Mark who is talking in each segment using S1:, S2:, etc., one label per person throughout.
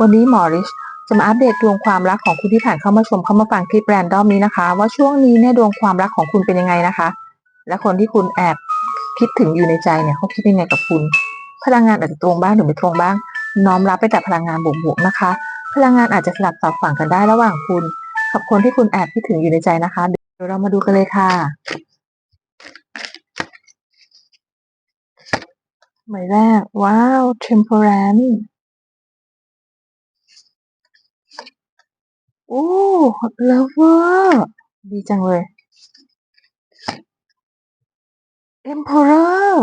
S1: วันนี้หมอริชจะมาอัปเดตดวงความรักของคุณที่ผ่านเข้ามาชมเข้ามาฟังคลิปแรนดอมนี้นะคะ ว่าช่วงนี้เนี่ยดวงความรักของคุณเป็นยังไงนะคะ และคนที่คุณแอบคิดถึงอยู่ในใจเนี่ยเขาคิดยังไงกับคุณ พลังงานอาจจะตรงบ้างหรือไม่ตรงบ้าง น้อมรับไปแต่พลังงานบวกๆนะคะ พลังงานอาจจะสลับสับฝั่งกันได้ระหว่างคุณ กับคนที่คุณแอบคิดถึงอยู่ในใจนะคะเดี๋ยวเรามาดูกันเลยค่ะหมายแรกว้าว temperance โอ้ lover ดีจังเลย emperor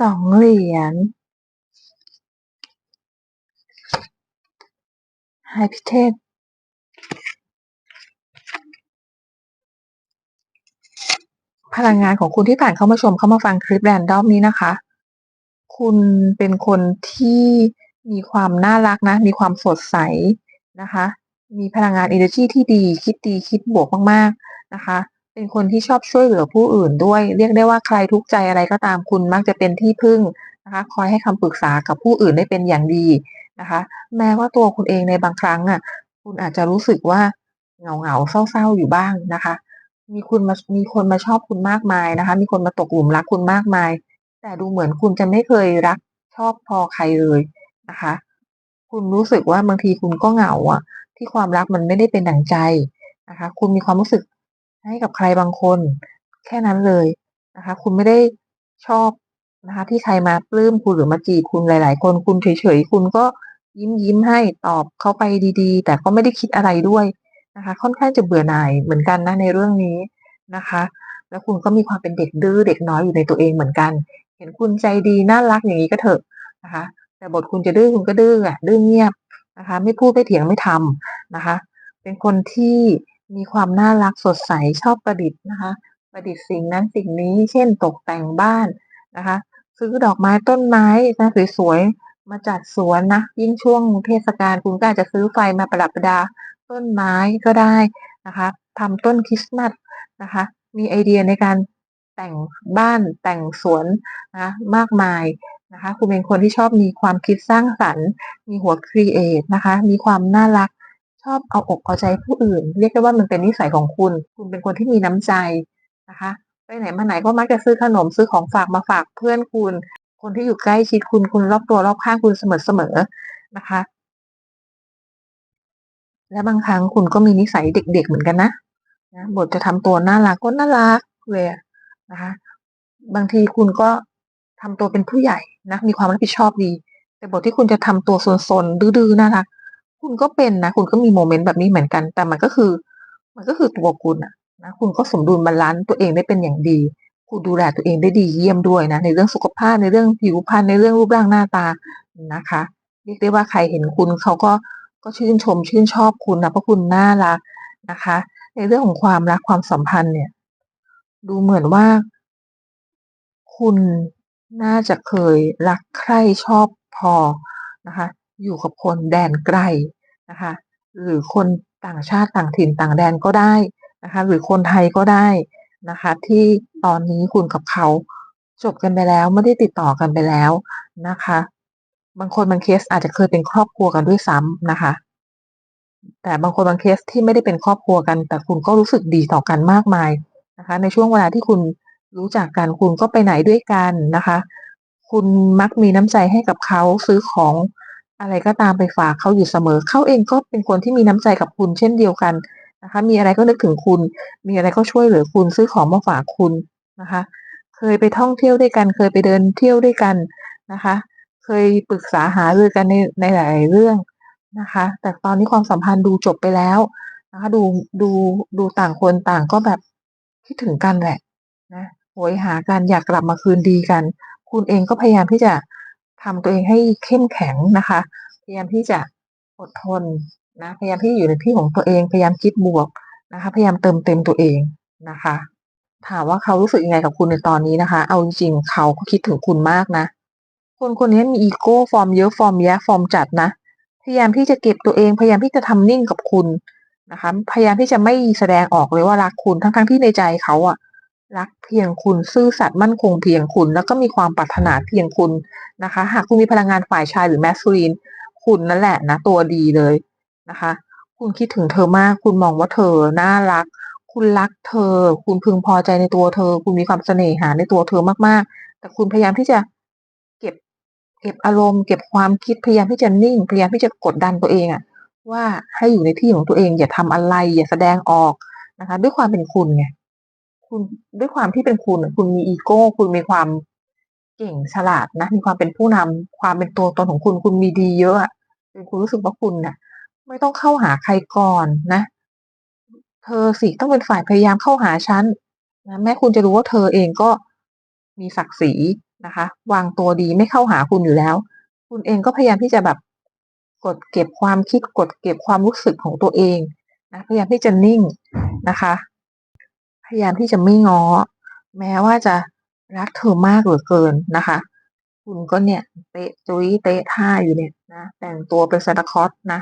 S1: สองเหรียญ high p i t e d พลังงานของคุณที่ผ่านเข้ามาชมเข้ามาฟังคลิปแรนดอมนี้นะคะ คุณเป็นคนที่มีความน่ารักนะ มีความสดใสนะคะ มีพลังงาน energy ที่ดี คิดดี คิดบวกมากๆนะคะ เป็นคนที่ชอบช่วยเหลือผู้อื่นด้วย เรียกได้ว่าใครทุกใจอะไรก็ตามคุณมักจะเป็นที่พึ่งนะคะ คอยให้คำปรึกษากับผู้อื่นได้เป็นอย่างดีนะคะ แม้ว่าตัวคุณเองในบางครั้งอะ คุณอาจจะรู้สึกว่าเหงาเหงาเศร้าๆอยู่บ้างนะคะ มีคุณมามีคนมาชอบคุณมากมายนะคะ มีคนมาตกหลุมรักคุณมากมาย แต่ดูเหมือนคุณจะไม่เคยรักชอบพอใครเลยนะคะ คุณรู้สึกว่าบางทีคุณก็เหงาอะที่ความรักมันไม่ได้เป็นดั่งใจนะคะ คุณมีความรู้สึกให้กับใครบางคน แค่นั้นเลยนะคะ คุณไม่ได้ชอบนะคะ ที่ใครมาปลื้มคุณหรือมาจีบคุณหลาย ๆ คน คุณเฉยๆคุณก็ยิ้มยิ้มให้ตอบเขาไปดีๆ แต่ก็ไม่ได้คิดอะไรด้วยนะคะ ค่อนข้างจะเบื่อหน่ายเหมือนกันนะในเรื่องนี้นะคะ แล้วคุณก็มีความเป็นเด็กดื้อเด็กน้อยอยู่ในตัวเองเหมือนกัน ห็นคุณใจดีน่ารักอย่างนี้ก็เถอะนะคะ แต่บทคุณจะดื้อคุณก็ดื้ออะดื้อเงียบนะคะ ไม่พูดไม่เถียงไม่ทำนะคะ เป็นคนที่มีความน่ารักสดใสชอบประดิษฐ์นะคะ ประดิษฐ์สิ่งนั้นสิ่งนี้เช่นตกแต่งบ้านนะคะ ซื้อดอกไม้ต้นไม้นะสวยๆมาจัดสวนนะยิ่งช่วงเทศกาลคุณก็อาจจะซื้อไฟมาประดับประดาต้นไม้ก็ได้นะคะทำต้นคริสต์มาสนะคะ มีไอเดียในการ แต่งบ้านแต่งสวนนะมากมายนะคะคุณเป็นคนที่ชอบมีความคิดสร้างสรรค์ มีหัวครีเอทนะคะมีความน่ารักชอบเอาอกเอาใจผู้อื่น เรียกได้ว่ามันเป็นนิสัยของคุณ คุณเป็นคนที่มีน้ำใจนะคะ ไปไหนมาไหนก็มักจะซื้อขนมซื้อของฝากมาฝากเพื่อนคุณ คนที่อยู่ใกล้ชิดคุณคุณรอบตัวรอบข้างคุณเสมอๆนะคะ และบางครั้งคุณก็มีนิสัยเด็ก ๆ เหมือนกันนะนะบทจะทำตัวน่ารักก็น่ารักเลย นะคะบางทีคุณก็ทำตัวเป็นผู้ใหญ่นะมีความรับผิดชอบดี แต่บทที่คุณจะทำตัวซนๆดื้อๆน่ารักคุณก็เป็นนะ คุณก็มีโมเมนต์แบบนี้เหมือนกัน แต่มันก็คือ มันก็คือตัวคุณอะนะคุณก็สมดุลบาลานซ์ตัวเองได้เป็นอย่างดี คุณดูแลตัวเองได้ดีเยี่ยมด้วยนะ ในเรื่องสุขภาพในเรื่องผิวพรรณในเรื่องรูปร่างหน้าตานะคะเรียกได้ว่าใครเห็นคุณเขาก็ก็ชื่นชมชื่นชอบคุณนะเพราะคุณน่ารักนะคะ ในเรื่องของความรักความสัมพันธ์เนี่ย ดูเหมือนว่า คุณน่าจะเคยรักใคร่ชอบพอนะคะ อยู่กับคนแดนไกลนะคะ หรือคนต่างชาติต่างถิ่นต่างแดนก็ได้นะคะ หรือคนไทยก็ได้นะคะ ที่ตอนนี้คุณกับเขาจบกันไปแล้วไม่ได้ติดต่อกันไปแล้วนะคะ บางคนบางเคสอาจจะเคยเป็นครอบครัวกันด้วยซ้ำนะคะ แต่บางคนบางเคสที่ไม่ได้เป็นครอบครัวกัน แต่คุณก็รู้สึกดีต่อกันมากมาย นะคะในช่วงเวลาที่คุณรู้จักกันคุณก็ไปไหนด้วยกันนะคะ คุณมักมีน้ำใจให้กับเขาซื้อของอะไรก็ตามไปฝากเขาอยู่เสมอ เขาเองก็เป็นคนที่มีน้ำใจกับคุณเช่นเดียวกันนะคะ มีอะไรก็นึกถึงคุณ มีอะไรก็ช่วยเหลือคุณซื้อของมาฝากคุณนะคะ เคยไปท่องเที่ยวด้วยกัน เคยไปเดินเที่ยวด้วยกันนะคะ เคยปรึกษาหารือกันในในหลายเรื่องนะคะ แต่ตอนนี้ความสัมพันธ์ดูจบไปแล้วนะคะ ดูดูดูต่างคนต่างก็แบบ คิดถึงกันแหละนะโหยหากันอยากกลับมาคืนดีกัน คุณเองก็พยายามที่จะทำตัวเองให้เข้มแข็งนะคะ พยายามที่จะอดทนนะพยายามที่อยู่ในที่ของตัวเอง พยายามคิดบวกนะคะ พยายามเติมเต็มตัวเองนะคะ ถามว่าเขารู้สึกยังไงกับคุณในตอนนี้นะคะ เอาจริงๆเขาก็คิดถึงคุณมากนะ คนคนนี้มีอีโก้ฟอร์มเยอะฟอร์มแยะฟอร์มจัดนะ พยายามที่จะเก็บตัวเอง พยายามที่จะทำนิ่งกับคุณ นะคะ พยายามที่จะไม่แสดงออกเลยว่ารักคุณทั้งๆทที่ในใจเขาอะรักเพียงคุณซื่อสัตย์มั่นคงเพียงคุณ แล้วก็มีความปรารถนาเพียงคุณนะคะ หากคุณมีพลังงานฝ่ายชายหรือแมสคูลีนคุณนั่นแหละนะตัวดีเลยนะคะ คุณคิดถึงเธอมาก คุณมองว่าเธอน่ารัก คุณรักเธอ คุณพึงพอใจในตัวเธอ คุณมีความเสน่หาในตัวเธอมากๆ แต่คุณพยายามที่จะเก็บ เก็บอารมณ์ เก็บความคิดพยายามที่จะนิ่ง พยายามที่จะกดดันตัวเองอะ ว่าให้อยู่ในที่ของตัวเอง อย่าทำอะไร อย่าแสดงออกนะคะ ด้วยความเป็นคุณไงคุณด้วยความที่เป็นคุณ คุณมีอีโก้ คุณมีความเก่งฉลาดนะ มีความเป็นผู้นำความเป็นตัวตนของคุณ คุณมีดีเยอะจนคุณรู้สึกว่าคุณน่ะ ไม่ต้องเข้าหาใครก่อนนะ เธอสิต้องเป็นฝ่ายพยายามเข้าหาฉันนะแม้คุณจะรู้ว่าเธอเองก็มีศักดิ์ศรีนะคะ วางตัวดีไม่เข้าหาคุณอยู่แล้ว คุณเองก็พยายามที่จะแบบ กดเก็บความคิดกดเก็บความรู้สึกของตัวเองนะพยายามที่จะนิ่งนะคะ พยายามที่จะไม่ง้อ แม้ว่าจะรักเธอมากเหลือเกินนะคะ คุณก็เนี่ยเตะจุยเตะท่าอยู่เนี่ยนะแต่งตัวเป็นซานตาคอสนะ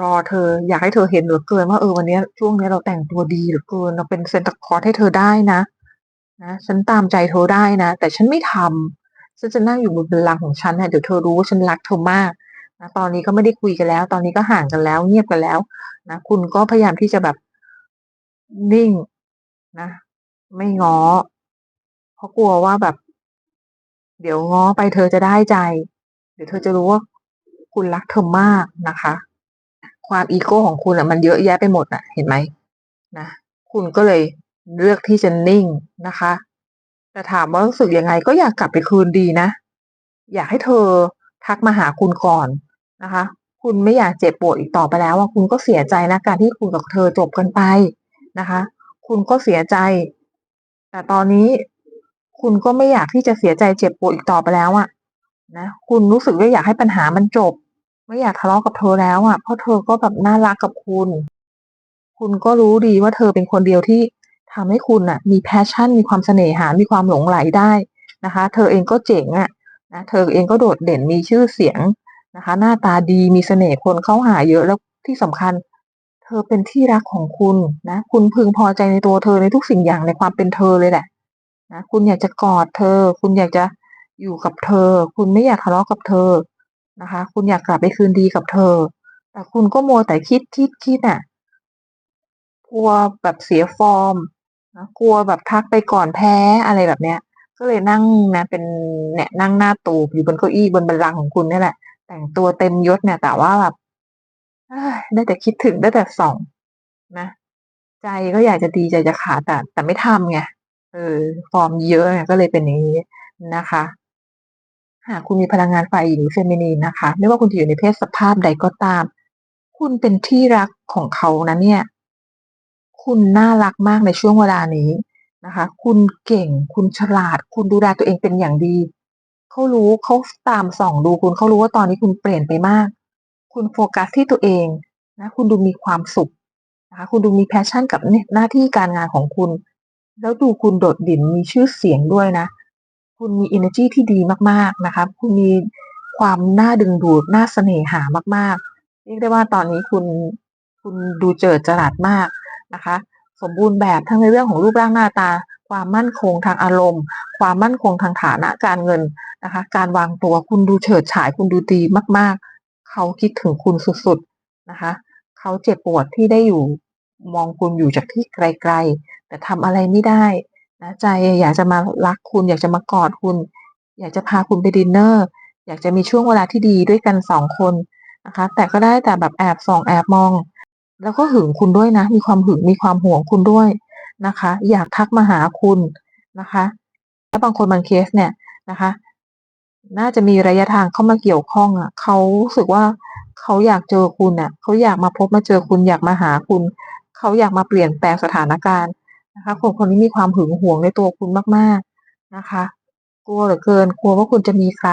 S1: รอเธออยากให้เธอเห็นเหลือเกินว่าเออวันนี้ช่วงนี้เราแต่งตัวดีเหลือเกินเราเป็นซานตาคลอสให้เธอได้นะนะฉันตามใจเธอได้นะ แต่ฉันไม่ทำฉันจะนั่งอยู่บนบัลลังก์ของฉันนะเดี๋ยวเธอรู้ว่าฉันรักเธอมาก นะตอนนี้ก็ไม่ได้คุยกันแล้ว ตอนนี้ก็ห่างกันแล้ว เงียบกันแล้วนะคุณก็พยายามที่จะแบบนิ่งนะ ไม่ง้อเพราะกลัวว่าแบบ เดี๋ยวง้อไปเธอจะได้ใจ เดี๋ยวเธอจะรู้ว่าคุณรักเธอมากนะคะ ความอีโก้ของคุณอะมันเยอะแยะไปหมดน่ะ เห็นไหม?นะคุณก็เลยเลือกที่จะนิ่งนะคะ แต่ถามว่ารู้สึกยังไง ก็อยากกลับไปคืนดีนะ อยากให้เธอทักมาหาคุณก่อน นะคะ คุณไม่อยากเจ็บปวดอีกต่อไปแล้วอะคุณก็เสียใจนะการที่คุณกับเธอจบกันไปนะคะ คุณก็เสียใจ แต่ตอนนี้คุณก็ไม่อยากที่จะเสียใจเจ็บปวดอีกต่อไปแล้วอะนะคุณรู้สึกว่าอยากให้ปัญหามันจบ ไม่อยากทะเลาะกับเธอแล้วอะเพราะเธอก็แบบน่ารักกับคุณ คุณก็รู้ดีว่าเธอเป็นคนเดียวที่ทำให้คุณน่ะมี passion มีความเสน่หา มีความหลงใหลได้นะคะ เธอเองก็เจ๋งอะนะเธอเองก็โดดเด่นมีชื่อเสียง นะคะ หน้าตาดีมีเสน่ห์คนเข้าหาเยอะแล้วที่สำคัญ เธอเป็นที่รักของคุณนะ คุณพึงพอใจในตัวเธอในทุกสิ่งอย่างในความเป็นเธอเลยแหละนะคุณอยากจะกอดเธอ คุณอยากจะอยู่กับเธอ คุณไม่อยากทะเลาะกับเธอนะคะ คุณอยากกลับไปคืนดีกับเธอ แต่คุณก็โมแต่คิดๆๆอะกลัวแบบเสียฟอร์มนะกลัวแบบทักไปก่อนแพ้อะไรแบบเนี้ย ก็เลยนั่งนะ เป็นเนี่ยนั่งหน้าตูบอยู่บนเก้าอี้บนบัลลังของคุณนี่แหละ แต่งตัวเต็มยศเนี่ย แต่ว่าแบบได้แต่คิดถึงได้แต่ส่อง นะ ใจก็อยากจะดีใจจะขาดแต่แต่ไม่ทำไงเออฟอร์มเยอะไงก็เลยเป็นอย่างงี้นะคะ หากคุณมีพลังงานฝ่ายหญิงหรือ feminine นะคะ ไม่ว่าคุณจะอยู่ในเพศสภาพใดก็ตาม คุณเป็นที่รักของเขานะเนี่ย คุณน่ารักมากในช่วงเวลานี้นะคะ คุณเก่ง คุณฉลาด คุณดูแลตัวเองเป็นอย่างดี เขารู้เขาตามส่องดูคุณเขารู้ว่าตอนนี้คุณเปลี่ยนไปมาก คุณโฟกัสที่ตัวเองนะคุณดูมีความสุขนะคะคุณดูมี passion กับหน้าที่การงานของคุณ แล้วดูคุณโดดเด่นมีชื่อเสียงด้วยนะ คุณมีเอเนอร์จีที่ดีมากๆนะคะคุณมีความน่าดึงดูดน่าเสน่หามากๆเรียกได้ว่าตอนนี้คุณคุณดูเจิดจรัสมากนะคะ สมบูรณ์แบบทั้งในเรื่องของรูปร่างหน้าตา ความมั่นคงทางอารมณ์ ความมั่นคงทางฐานะการเงินนะคะ การวางตัวคุณดูเฉิดฉายคุณดูดีมาก ๆ เขาคิดถึงคุณสุดๆนะคะ เขาเจ็บปวดที่ได้อยู่มองคุณอยู่จากที่ไกล ๆ แต่ทำอะไรไม่ได้นะใจอยากจะมารักคุณ อยากจะมากอดคุณ อยากจะพาคุณไปดินเนอร์ อยากจะมีช่วงเวลาที่ดีด้วยกัน2คนนะคะ แต่ก็ได้แต่แบบแอบส่องแอบมอง แล้วก็หึงคุณด้วยนะ มีความหึงมีความห่วงคุณด้วย นะคะ อยากทักมาหาคุณนะคะแล้วบางคนบางเคสเนี่ยนะคะ น่าจะมีระยะทางเข้ามาเกี่ยวข้องอะเขารู้สึกว่าเขาอยากเจอคุณน่ะเขาอยากมาพบมาเจอคุณอยากมาหาคุณ เขาอยากมาเปลี่ยนแปลงสถานการณ์นะคะคนคนนี้มีความหึงหวงในตัวคุณมากๆนะคะ กลัวเหลือเกินกลัวว่าคุณจะมีใคร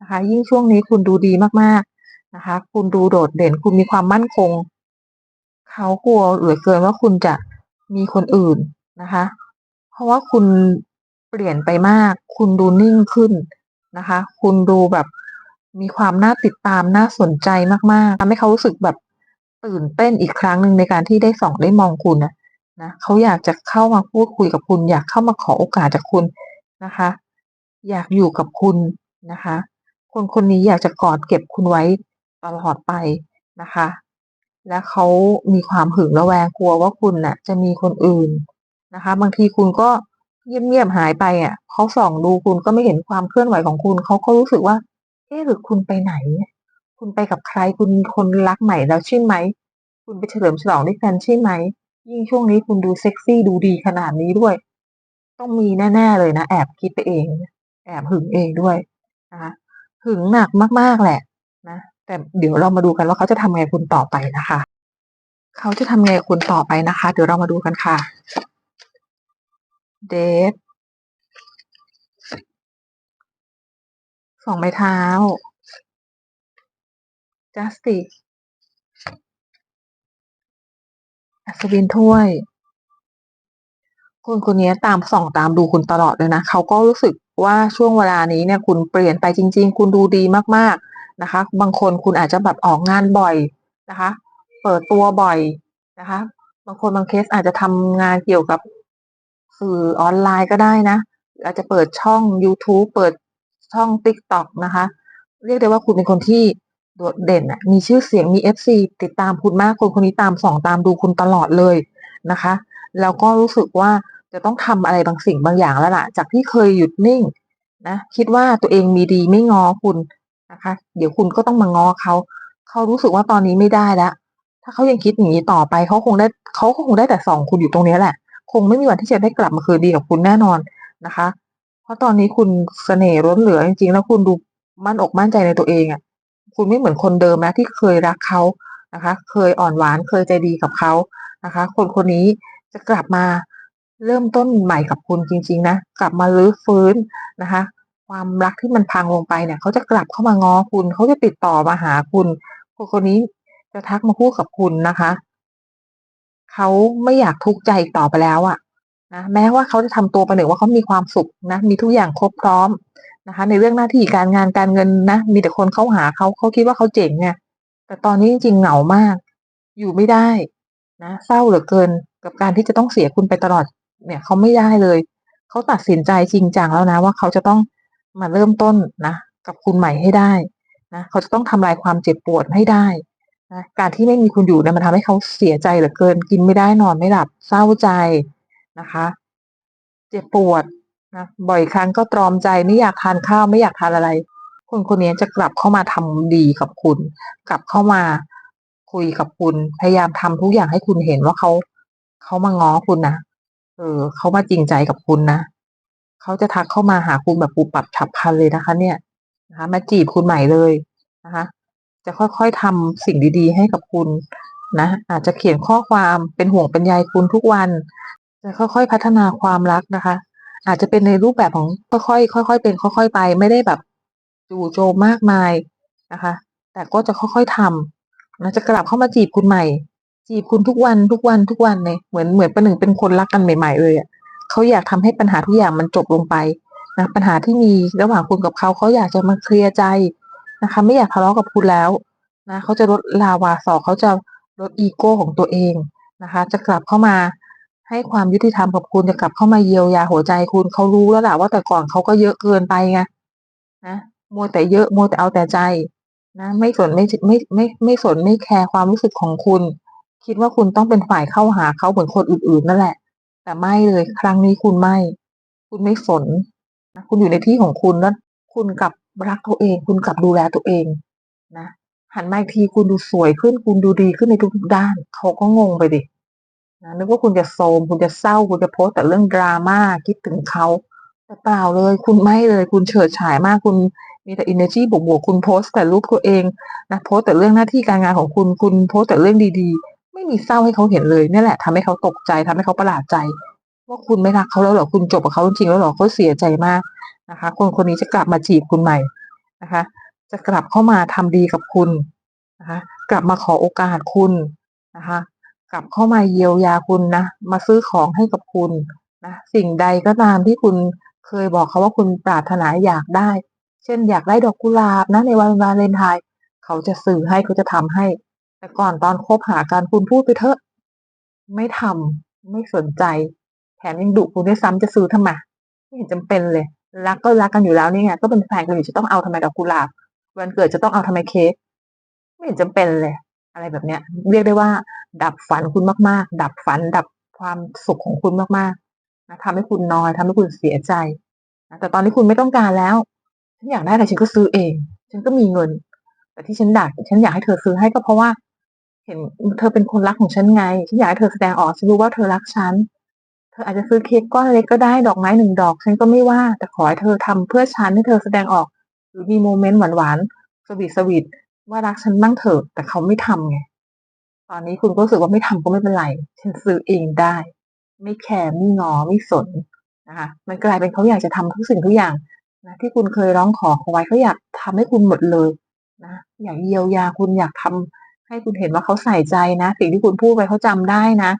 S1: นะคะ ยิ่งช่วงนี้คุณดูดีมากๆนะคะ คุณดูโดดเด่นคุณมีความมั่นคง เขากลัวเหลือเกินว่าคุณจะ มีคนอื่นนะคะ เพราะว่าคุณเปลี่ยนไปมาก คุณดูนิ่งขึ้นนะคะ คุณดูแบบมีความน่าติดตามน่าสนใจมากๆทำให้เขารู้สึกแบบตื่นเต้นอีกครั้งหนึ่งในการที่ได้ส่องได้มองคุณนะนะเขาอยากจะเข้ามาพูดคุยกับคุณ อยากเข้ามาขอโอกาสจากคุณนะคะ อยากอยู่กับคุณนะคะ คนคนนี้อยากจะกอดเก็บคุณไว้ตลอดไปนะคะ และเขามีความหึงระแวงกลัวว่าคุณน่ะ จะมีคนอื่นนะคะ บางทีคุณก็เงียบๆหายไปอะเขาส่องดูคุณก็ไม่เห็นความเคลื่อนไหวของคุณเขาก็รู้สึกว่า เอ๊หรือคุณไปไหน คุณไปกับใครคุณมีคนรักใหม่แล้วใช่ไหม คุณไปเฉลิมฉลองด้วยกันใช่ไหม ยิ่งช่วงนี้คุณดูเซ็กซี่ดูดีขนาดนี้ด้วย ต้องมีแน่ๆเลยนะแอบคิดไปเอง แอบหึงเองด้วยนะคะหึงหนักมากๆแหละนะ แต่เดี๋ยวเรามาดูกันว่าเขาจะทำไงคุณต่อไปนะคะ เขาจะทำไงคุณต่อไปนะคะ เดี๋ยวเรามาดูกันค่ะ Death 2ไม้เท้า Justice อัศวินถ้วยคนคนนี้ตามส่องตามดูคุณตลอดเลยนะเขาก็รู้สึกว่าช่วงเวลานี้เนี่ยคุณเปลี่ยนไปจริง ๆ คุณดูดีมากๆ นะคะ บางคนคุณอาจจะแบบออกงานบ่อยนะคะ เปิดตัวบ่อยนะคะ บางคนบางเคสอาจจะทำงานเกี่ยวกับสื่อออนไลน์ก็ได้นะ อาจจะเปิดช่องยูทูบเปิดช่อง TikTok นะคะ เรียกได้ว่าคุณเป็นคนที่โดดเด่นน่ะมีชื่อเสียงมี FC ติดตามคุณมากคนคนนี้ตามส่องตามดูคุณตลอดเลยนะคะ แล้วก็รู้สึกว่าจะต้องทำอะไรบางสิ่งบางอย่างแล้วล่ะ จากที่เคยหยุดนิ่งนะคิดว่าตัวเองมีดีไม่งอคุณ นะคะ เดี๋ยวคุณก็ต้องมาง้อเขา เขารู้สึกว่าตอนนี้ไม่ได้แล้ว ถ้าเขายังคิดอย่างนี้ต่อไปเขาคงได้เขาคงได้แต่ส่องคุณอยู่ตรงนี้แหละ คงไม่มีวันที่จะได้กลับมาคืนดีกับคุณแน่นอนนะคะ เพราะตอนนี้คุณเสน่ห์ล้นเหลือจริงๆแล้วคุณดูมั่นอกมั่นใจในตัวเองอะ คุณไม่เหมือนคนเดิมนะที่เคยรักเขานะคะ เคยอ่อนหวานเคยใจดีกับเขานะคะ คนคนนี้จะกลับมาเริ่มต้นใหม่กับคุณจริง ๆ นะ กลับมารื้อฟื้นนะคะ ความรักที่มันพังลงไปเนี่ยเขาจะกลับเข้ามาง้อคุณเขาจะติดต่อมาหาคุณคนคนนี้จะทักมาพูดกับคุณนะคะเขาไม่อยากทุกข์ใจอีกต่อไปแล้วอะนะแม้ว่าเขาจะทำตัวประหนึ่งว่าเขามีความสุขนะมีทุกอย่างครบพร้อมนะคะ ในเรื่องหน้าที่การงานการเงินนะมีแต่คนเข้าหาเขาเขาคิดว่าเขาเจ๋งไงแต่ตอนนี้จริงๆเหงามาก อยู่ไม่ได้นะเศร้าเหลือเกินกับการที่จะต้องเสียคุณไปตลอดเนี่ยเขาไม่ได้เลย เขาตัดสินใจจริงจังแล้วนะ ว่าเขาจะต้อง มาเริ่มต้นนะกับคุณใหม่ให้ได้นะเขาจะต้องทำลายความเจ็บปวดให้ได้นะการที่ไม่มีคุณอยู่เนี่ยมันทำให้เขาเสียใจเหลือเกิน กินไม่ได้นอนไม่หลับเศร้าใจนะคะ เจ็บปวดนะบ่อยครั้งก็ตรอมใจไม่อยากทานข้าวไม่อยากทานอะไร คนคนนี้จะกลับเข้ามาทำดีกับคุณ กลับเข้ามาคุยกับคุณพยายามทำทุกอย่างให้คุณเห็นว่าเขาเขามาง้อคุณนะเออเขามาจริงใจกับคุณนะ เขาจะทักเข้ามาหาคุณแบบปุบปับฉับพลันเลยนะคะ เนี่ยนะคะมาจีบคุณใหม่เลยนะคะ จะค่อยๆทำสิ่งดีๆ ให้กับคุณนะอาจจะเขียนข้อความเป็นห่วงเป็นใยคุณทุกวัน จะค่อยๆพัฒนาความรักนะคะ อาจจะเป็นในรูปแบบของค่อยๆค่อยๆเป็นค่อยๆไป ไม่ได้แบบจู่โจมมากมายนะคะ แต่ก็จะค่อยๆทำนะจะกลับเข้ามาจีบคุณใหม่ จีบคุณทุกวันทุกวันทุกวันเลยเหมือนเหมือนประหนึ่งเป็นคนรักกันใหม่ ๆ เลยอะ เขาอยากทำให้ปัญหาทุกอย่างมันจบลงไปนะปัญหาที่มีระหว่างคุณกับเขาเขาอยากจะมาเคลียร์ใจนะคะ ไม่อยากทะเลาะกับคุณแล้วนะเขาจะลดลาวาศอกเขาจะลดอีโก้ของตัวเองนะคะ จะกลับเข้ามาให้ความยุติธรรมกับคุณจะกลับเข้ามาเยียวยาหัวใจคุณเขารู้แล้วแหละว่าแต่ก่อนเขาก็เยอะเกินไปไงนะมัวแต่เยอะมัวแต่เอาแต่ใจนะไม่สนไม่ไม่ไม่ไม่สนไม่แคร์ความรู้สึกของคุณ คิดว่าคุณต้องเป็นฝ่ายเข้าหาเขาเหมือนคนอื่นๆนั่นแหละ แต่ไม่เลยครั้งนี้คุณไม่ คุณไม่สนนะคุณอยู่ในที่ของคุณแล้วคุณกลับรักตัวเอง คุณกลับดูแลตัวเองนะหันมาอีกทีคุณดูสวยขึ้น คุณดูดีขึ้นในทุกๆด้าน เขาก็งงไปสินะนึกว่าคุณจะโทรมคุณจะเศร้า คุณจะโพสแต่เรื่อง drama คิดถึงเขาแต่เปล่าเลย คุณไม่เลย คุณเฉิดฉายมากคุณมีแต่เอเนอร์จีบวกๆคุณโพสแต่รูปตัวเองนะโพสแต่เรื่องหน้าที่การงานของคุณ คุณโพสแต่เรื่องดีๆ ไม่มีเศร้าให้เขาเห็นเลยนี่แหละทำให้เขาตกใจทำให้เขาประหลาดใจ ว่าคุณไม่รักเขาแล้วเหรอคุณจบกับเขาจริงๆแล้วเหรอเขาเสียใจมากนะคะ คนคนนี้จะกลับมาจีบคุณใหม่นะคะ จะกลับเข้ามาทำดีกับคุณนะคะ กลับมาขอโอกาสคุณนะคะ กลับเข้ามาเยียวยาคุณนะมาซื้อของให้กับคุณนะสิ่งใดก็ตามที่คุณเคยบอกเขาว่าคุณปรารถนาอยากได้ เช่นอยากได้ดอกกุหลาบนะในวันวาเลนไทน์เขาจะซื้อให้เขาจะทำให้ แต่ก่อนตอนคบหากันคุณพูดไปเถอะ ไม่ทำไม่สนใจ แถมยังดุคุณด้วยซ้ำจะซื้อทำไมไม่เห็นจำเป็นเลย รักก็รักกันอยู่แล้วนี่ไงก็เป็นแฟนกันอยู่จะต้องเอาทำไมดอกกุหลาบ วันเกิดจะต้องเอาทำไมเค้กไม่เห็นจำเป็นเลย อะไรแบบเนี้ย เรียกได้ว่า ดับฝันคุณมากๆ ดับฝัน ดับความสุขของคุณมากๆนะทำให้คุณนอยทำให้คุณเสียใจนะแต่ตอนนี้คุณไม่ต้องการแล้วฉันอยากได้อะไรฉันก็ซื้อเอง ฉันก็มีเงิน แต่ที่ฉันดักฉันอยากให้เธอซื้อให้ก็เพราะว่า เห็นเธอเป็นคนรักของฉันไงฉันอยากให้เธอแสดงออกฉันรู้ว่าเธอรักฉันเธออาจจะซื้อเค้กก้อนเล็กก็ได้ดอกไม้หนึ่งดอก ฉันก็ไม่ว่าแต่ขอให้เธอทำเพื่อฉันให้เธอแสดงออกหรือมีโมเมนต์หวานๆสวีทสวีทว่ารักฉันบ้างเถอะแต่เขาไม่ทำไงตอนนี้คุณก็รู้สึกว่าไม่ทำก็ไม่เป็นไรฉันซื้อเองได้ ไม่แคร์ไม่งอไม่สนนะคะมันกลายเป็นเขาอยากจะทำทุกสิ่งทุกอย่างนะที่คุณเคยร้องขอเขาไว้เขาอยากทำให้คุณหมดเลยนะอยากเยียวยาคุณอยากทำ ให้คุณเห็นว่าเขาใส่ใจนะ สิ่งที่คุณพูดไปเขาจำได้นะ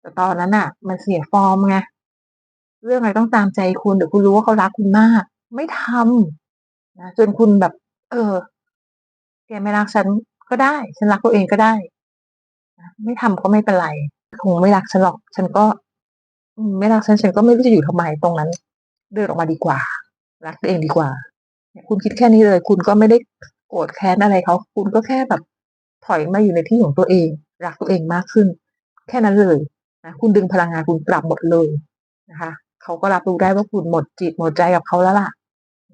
S1: แต่ตอนนั้นอะ มันเสียฟอร์มไงเรื่องอะไรต้องตามใจคุณเดี๋ยวคุณรู้ว่าเขารักคุณมาก ไม่ทำนะจนคุณแบบ เออ แกไม่รักฉันก็ได้ ฉันรักตัวเองก็ได้นะไม่ทำก็ไม่เป็นไรคงไม่รักฉันหรอก ฉันก็ไม่รักฉันฉันก็ไม่รู้จะอยู่ทำไมตรงนั้น เดินออกมาดีกว่า รักตัวเองดีกว่า คุณคิดแค่นี้เลย คุณก็ไม่ได้โกรธแค้นอะไรเขาคุณก็แค่แบบ ถอยมาอยู่ในที่ของตัวเอง รักตัวเองมากขึ้น แค่นั้นเลยนะคุณดึงพลังงานคุณกลับหมดเลยนะคะเขาก็รับรู้ได้ว่าคุณหมดจิตหมดใจกับเขาแล้วล่ะ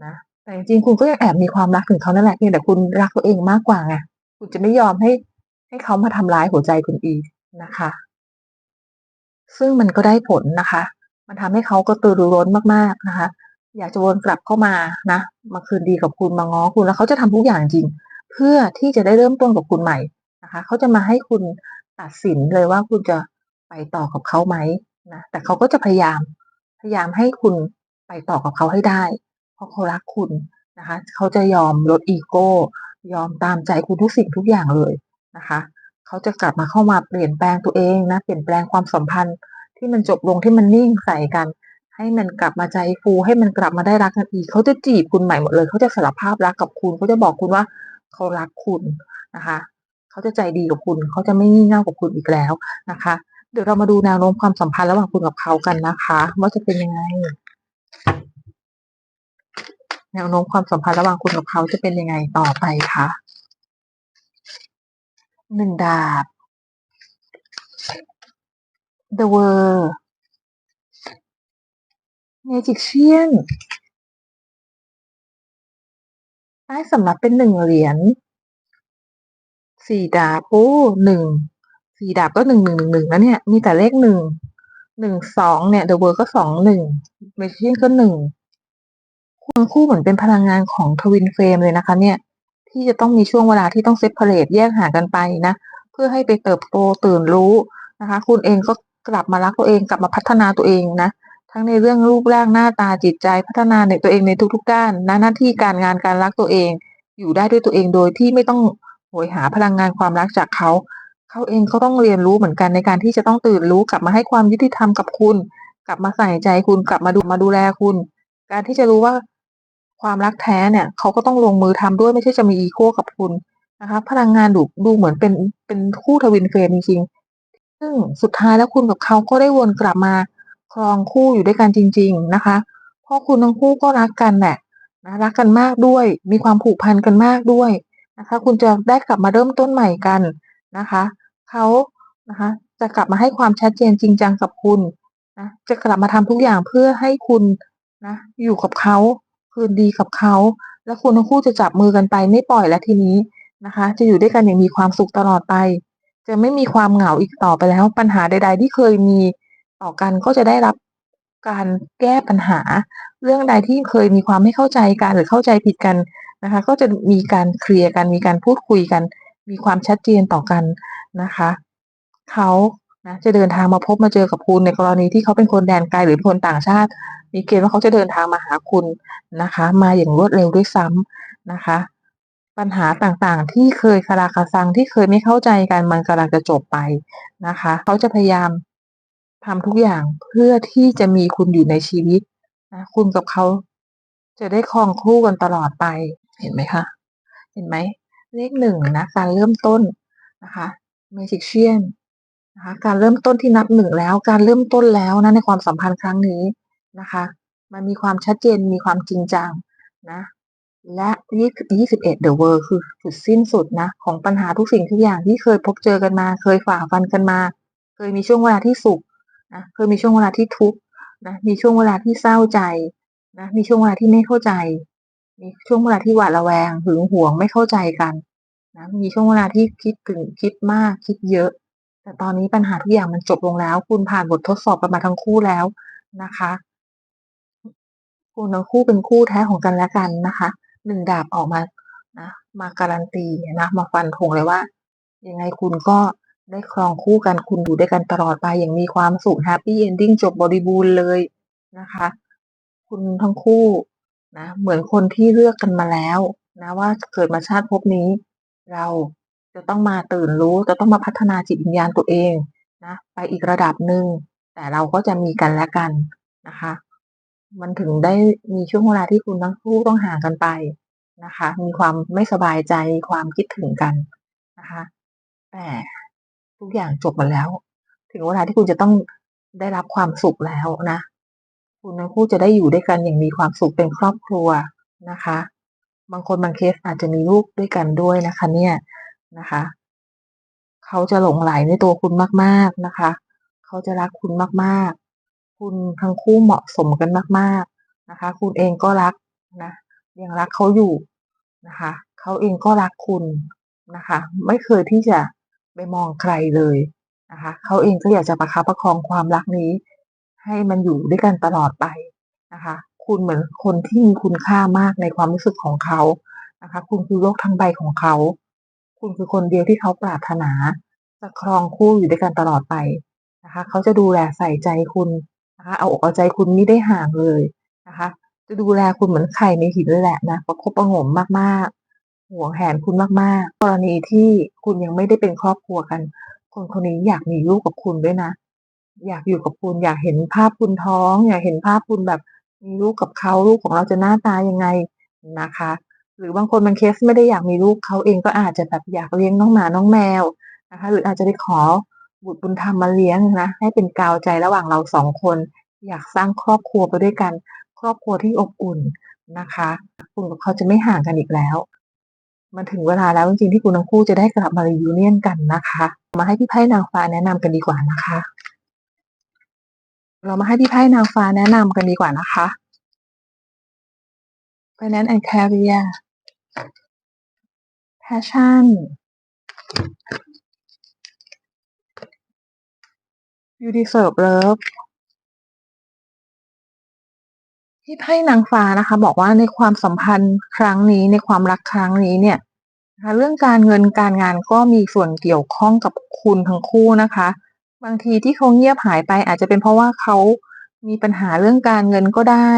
S1: นะแต่จริงๆคุณก็ยังแอบมีความรักถึงเขานั่นแหละเพียงแต่คุณรักตัวเองมากกว่าไงคุณจะไม่ยอมให้ให้เขามาทำร้ายหัวใจคุณอีกนะคะ ซึ่งมันก็ได้ผลนะคะ มันทำให้เขาก็ตือรือร้นมากๆนะคะ อยากจะวนกลับเข้ามานะมาคืนดีกับคุณมาง้อคุณแล้วเขาจะทำทุกอย่างจริง เพื่อที่จะได้เริ่มต้นกับคุณใหม่นะคะเขาจะมาให้คุณตัดสินเลยว่าคุณจะไปต่อกับเขาไหมนะแต่เขาก็จะพยายามพยายามให้คุณไปต่อกับเขาให้ได้ เพราะเขารักคุณนะคะเขาจะยอมลดอีโก้ยอมตามใจคุณทุกสิ่งทุกอย่างเลยนะคะ เขาจะกลับมาเข้ามาเปลี่ยนแปลงตัวเองนะเปลี่ยนแปลงความสัมพันธ์ที่มันจบลงที่มันนิ่งใส่กัน ให้มันกลับมาใจฟูให้มันกลับมาได้รักกันอีกเขาจะจีบคุณใหม่หมดเลย เขาจะสารภาพรักกับคุณเขาจะบอกคุณว่า เขารักคุณนะคะเขาจะใจดีกับคุณ เขาจะไม่งี่เง่ากับคุณอีกแล้วนะคะ เดี๋ยวเรามาดูแนวโน้มความสัมพันธ์ระหว่างคุณกับเขากันนะคะ ว่าจะเป็นยังไง แนวโน้มความสัมพันธ์ระหว่างคุณกับเขาจะเป็นยังไงต่อไปคะหนึ่งดาบ The World Magician ใต้สำรับเป็นหนึ่งเหรียญสี่ดาบโอ้หนึ่งสี่ดาบก็หนึ่งหนึ่งหนึ่งหนึ่งแล้วเนี่ย มีแต่เลขหนึ่งหนึ่งสองเนี่ย The World ก็สองหนึ่ง Magician ก็หนึ่งทั้งคู่เหมือนเป็นพลังงานของทวินเฟรมเลยนะคะ เนี่ย ที่จะต้องมีช่วงเวลาที่ต้องเซปเปอร์เรตแยกห่างกันไปนะเพื่อให้ไปเติบโตตื่นรู้นะคะ คุณเองก็กลับมารักตัวเองกลับมาพัฒนาตัวเองนะ ทั้งในเรื่องรูปร่างหน้าตาจิตใจพัฒนาในตัวเองในทุกๆด้านหนะหน้าที่การงานการรักตัวเอง อยู่ได้ด้วยตัวเองโดยที่ไม่ต้องโหยหาพลังงานความรักจากเขา เขาเองก็ต้องเรียนรู้เหมือนกันในการที่จะต้องตื่นรู้กลับมาให้ความยุติธรรมกับคุณ กลับมาใส่ใจคุณกลับมาดูมาดูแลคุณ การที่จะรู้ว่าความรักแท้เนี่ยเขาก็ต้องลงมือทำด้วยไม่ใช่จะมีอีโก้กับคุณนะคะพลังงานดูดูเหมือนเป็นเป็นคู่ทวินเฟรมจริงๆซึ่งสุดท้ายแล้วคุณกับเขาก็ได้วนกลับมา ครองคู่อยู่ด้วยกันจริง ๆนะคะเพราะคุณทั้งคู่ก็รักกันแหละนะรักกันมากด้วย มีความผูกพันกันมากด้วยนะคะ คุณจะได้กลับมาเริ่มต้นใหม่กันนะคะเขานะคะ จะกลับมาให้ความชัดเจนจริงจังกับคุณนะจะกลับมาทำทุกอย่างเพื่อให้คุณนะอยู่กับเขาคืนดีกับเขาแล้วคุณทั้งคู่จะจับมือกันไปไม่ปล่อยแล้วทีนี้นะคะ จะอยู่ด้วยกันอย่างมีความสุขตลอดไป จะไม่มีความเหงาอีกต่อไปแล้ว ปัญหาใด ๆ ที่เคยมี ต่อกันก็จะได้รับการแก้ปัญหา เรื่องใดที่เคยมีความไม่เข้าใจกันหรือเข้าใจผิดกันนะคะ ก็จะมีการเคลียร์กันมีการพูดคุยกัน มีความชัดเจนต่อกันนะคะเขานะจะเดินทางมาพบมาเจอกับคุณในกรณีที่เขาเป็นคนแดนไกลหรือคนต่างชาติ มีเกณฑ์ว่าเขาจะเดินทางมาหาคุณนะคะ มาอย่างรวดเร็วด้วยซ้ำนะคะ ปัญหาต่างๆ ที่เคยคาราคาซังที่เคยไม่เข้าใจกันมันกำลังจะจบไปนะคะ เขาจะพยายาม ทำทุกอย่างเพื่อที่จะมีคุณอยู่ในชีวิตนะคุณกับเขาจะได้ครองคู่กันตลอดไป เห็นไหมคะ เห็นไหม เลขหนึ่งนะ การเริ่มต้นนะคะ Magician นนะคะการเริ่มต้นที่นับ1แล้ว การเริ่มต้นแล้วนะในความสัมพันธ์ครั้งนี้นะคะ มันมีความชัดเจนมีความจริงจังนะ และยี่21 The World คือจุดสิ้นสุดนะ ของปัญหาทุกสิ่งทุกอย่างที่เคยพบเจอกันมา เคยฝ่าฟันกันมา เคยมีช่วงเวลาที่สุข นะเคยมีช่วงเวลาที่ทุกข์นะมีช่วงเวลาที่เศร้าใจนะมีช่วงเวลาที่ไม่เข้าใจ มีช่วงเวลาที่หวาดระแวงหึงหวงไม่เข้าใจกันนะมีช่วงเวลาที่คิดถึงคิดมากคิดเยอะ แต่ตอนนี้ปัญหาทุกอย่างมันจบลงแล้ว คุณผ่านบททดสอบกันมาทั้งคู่แล้วนะคะ คุณทั้งคู่เป็นคู่แท้ของกันและกันนะคะ1ดาบออกมานะมาการันตีนะมาฟันธงเลยว่ายังไงคุณก็ ได้ครองคู่กันคุณอยู่ด้วยกันตลอดไปอย่างมีความสุขแฮปปี้เอนดิ้งจบบริบูรณ์เลยนะคะ คุณทั้งคู่นะเหมือนคนที่เลือกกันมาแล้วนะว่าเกิดมาชาติภพนี้ เราจะต้องมาตื่นรู้จะต้องมาพัฒนาจิตวิญญาณตัวเองนะไปอีกระดับหนึ่งแต่เราก็จะมีกันและกันนะคะ มันถึงได้มีช่วงเวลาที่คุณทั้งคู่ต้องห่างกันไปนะคะ มีความไม่สบายใจความคิดถึงกันนะคะ แต่ ทุกอย่างจบมดแล้ว ถึงเวลาที่คุณจะต้องได้รับความสุขแล้วนะ คุณทั้งคู่จะได้อยู่ด้วยกันอย่างมีความสุขเป็นครอบครัวนะคะ บางคนบางเคสอาจจะมีลูกด้วยกันด้วยนะคะ เนี่ยนะคะ เขาจะหลงใหลในตัวคุณมากๆนะคะ เขาจะรักคุณมากๆ คุณทั้งคู่เหมาะสมกันมาก ๆนะคะ คุณเองก็รักนะยังรักเขาอยู่นะคะ เขาเองก็รักคุณนะคะ ไม่เคยที่จะ ไปมองใครเลยนะคะเขาเองก็อยากจะประคับประคองความรักนี้ ให้มันอยู่ด้วยกันตลอดไปนะคะ คุณเหมือนคนที่มีคุณค่ามากในความรู้สึกของเขานะคะ คุณคือโลกทั้งใบของเขา คุณคือคนเดียวที่เขาปรารถนา จะครองคู่อยู่ด้วยกันตลอดไปนะคะเขาจะดูแลใส่ใจคุณนะคะเอาอกเอาใจคุณไม่ได้ห่างเลยนะคะ จะดูแลคุณเหมือนไข่ในหินเลยแหละนะประคบประหงมมากๆ ห่วงแหนคุณมากๆ กรณีที่คุณยังไม่ได้เป็นครอบครัวกัน คนคนนี้อยากมีลูกกับคุณด้วยนะ อยากอยู่กับคุณอยากเห็นภาพคุณท้อง อยากเห็นภาพคุณแบบมีลูกกับเขาลูกของเราจะหน้าตายังไงนะคะ หรือบางคนบางเคสไม่ได้อยากมีลูกเขาเองก็อาจจะแบบอยากเลี้ยงน้องหมาน้องแมวนะคะ หรืออาจจะไปขอบุตรบุญธรรมมาเลี้ยงนะให้เป็นกาวใจระหว่างเรา2คน อยากสร้างครอบครัวไปด้วยกัน ครอบครัวที่อบอุ่นนะคะ คุณกับเขาจะไม่ห่างกันอีกแล้ว มันถึงเวลาแล้วจริงๆที่คุณทั้งคู่จะได้กลับมา reunion กันนะคะ มาให้พี่ไพ่นางฟ้าแนะนำกันดีกว่านะคะ เรามาให้พี่ไพ่นางฟ้าแนะนำกันดีกว่านะคะ Finance and Career Passion You deserve love พี่ไพ่นางฟ้านะคะ บอกว่าในความสัมพันธ์ครั้งนี้ในความรักครั้งนี้เนี่ยนะคะเรื่องการเงินการงานก็มีส่วนเกี่ยวข้องกับคุณทั้งคู่นะคะ บางทีที่เขาเงียบหายไปอาจจะเป็นเพราะว่าเขามีปัญหาเรื่องการเงินก็ได้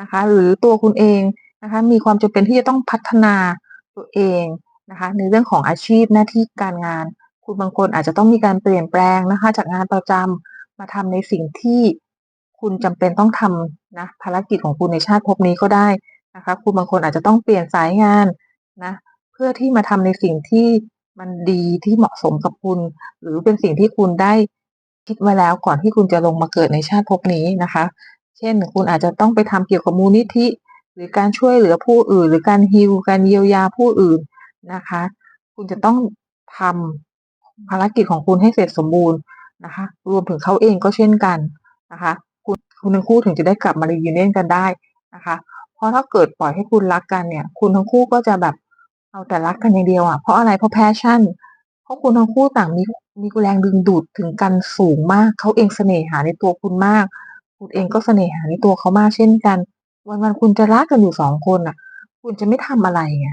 S1: นะคะ หรือตัวคุณเองนะคะ มีความจำเป็นที่จะต้องพัฒนาตัวเองนะคะ ในเรื่องของอาชีพหน้าที่การงาน คุณบางคนอาจจะต้องมีการเปลี่ยนแปลงนะคะ จากงานประจำมาทำในสิ่งที่ คุณจำเป็นต้องทำนะภารกิจของคุณในชาติภพนี้ก็ได้นะคะ คุณบางคนอาจจะต้องเปลี่ยนสายงานนะเพื่อที่มาทำในสิ่งที่มันดีที่เหมาะสมกับคุณ หรือเป็นสิ่งที่คุณได้คิดไว้แล้วก่อนที่คุณจะลงมาเกิดในชาติภพนี้นะคะ เช่น คุณอาจจะต้องไปทำเกี่ยวกับมูลนิธิ หรือการช่วยเหลือผู้อื่น หรือการฮีลการเยียวยาผู้อื่นนะคะ คุณจะต้องทำภารกิจของคุณให้เสร็จสมบูรณ์นะคะ รวมถึงเขาเองก็เช่นกันนะคะ คุณทั้งคู่ถึงจะได้กลับมา reunion กันได้นะคะ เพราะถ้าเกิดปล่อยให้คุณรักกันเนี่ย คุณทั้งคู่ก็จะแบบเอาแต่รักกันอย่างเดียวอะเพราะอะไรเพราะ passion เพราะคุณทั้งคู่ต่างมีมีแรงดึงดูดถึงกันสูงมาก เขาเองเสน่หาในตัวคุณมาก คุณเองก็เสน่หาในตัวเขามากเช่นกัน วันๆคุณจะรักกันอยู่สองคนน่ะ คุณจะไม่ทำอะไรไง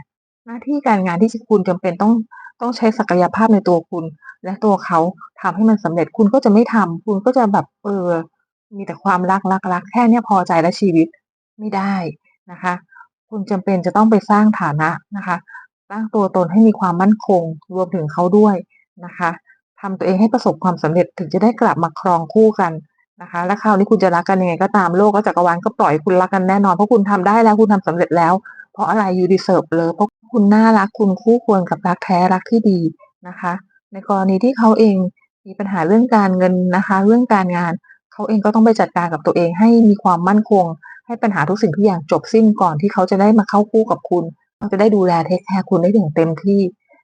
S1: หน้าที่การงานที่คุณจำเป็นต้องต้องใช้ศักยภาพในตัวคุณ และตัวเขาทำให้มันสำเร็จคุณก็จะไม่ทำคุณก็จะแบบเออ มีแต่ความรักรักรักแค่เนี้ยพอใจแล้วชีวิตไม่ได้นะคะ คุณจำเป็นจะต้องไปสร้างฐานะนะคะสร้างตัวตนให้มีความมั่นคง รวมถึงเขาด้วยนะคะทำตัวเองให้ประสบความสำเร็จถึงจะได้กลับมาครองคู่กันนะคะ และคราวนี้คุณจะรักกันยังไงก็ตามโลกและจักรวาลก็ปล่อยคุณรักกันแน่นอนเพราะคุณทำได้แล้วคุณทำสำเร็จแล้ว เพราะอะไร You deserve love เพราะคุณน่ารักคุณคู่ควรกับรักแท้รักที่ดีนะคะ ในกรณีที่เขาเองมีปัญหาเรื่องการเงินนะคะ เรื่องการงาน เขาเองก็ต้องไปจัดการกับตัวเองให้มีความมั่นคง ให้ปัญหาทุกสิ่งทุกอย่างจบสิ้นก่อนที่เขาจะได้มาเข้าคู่กับคุณเขาจะได้ดูแลเทคแคร์คุณได้อย่างเต็มที่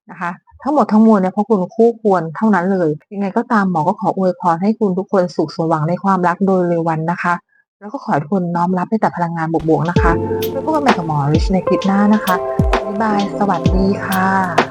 S1: นะคะ ทั้งหมดทั้งมวลเนี่ยเพราะคุณคู่ควรเท่านั้นเลย ยังไงก็ตามหมอก็ขออวยพรให้คุณทุกคนสุขสมหวังในความรักโดยเร็ววันนะคะ แล้วก็ขอให้ทุกคนน้อมรับในแต่พลังงานบวกๆนะคะไว้พบกันใหม่กับหมอริชในคลิปหน้านะคะบ๊ายบายสวัสดีค่ะ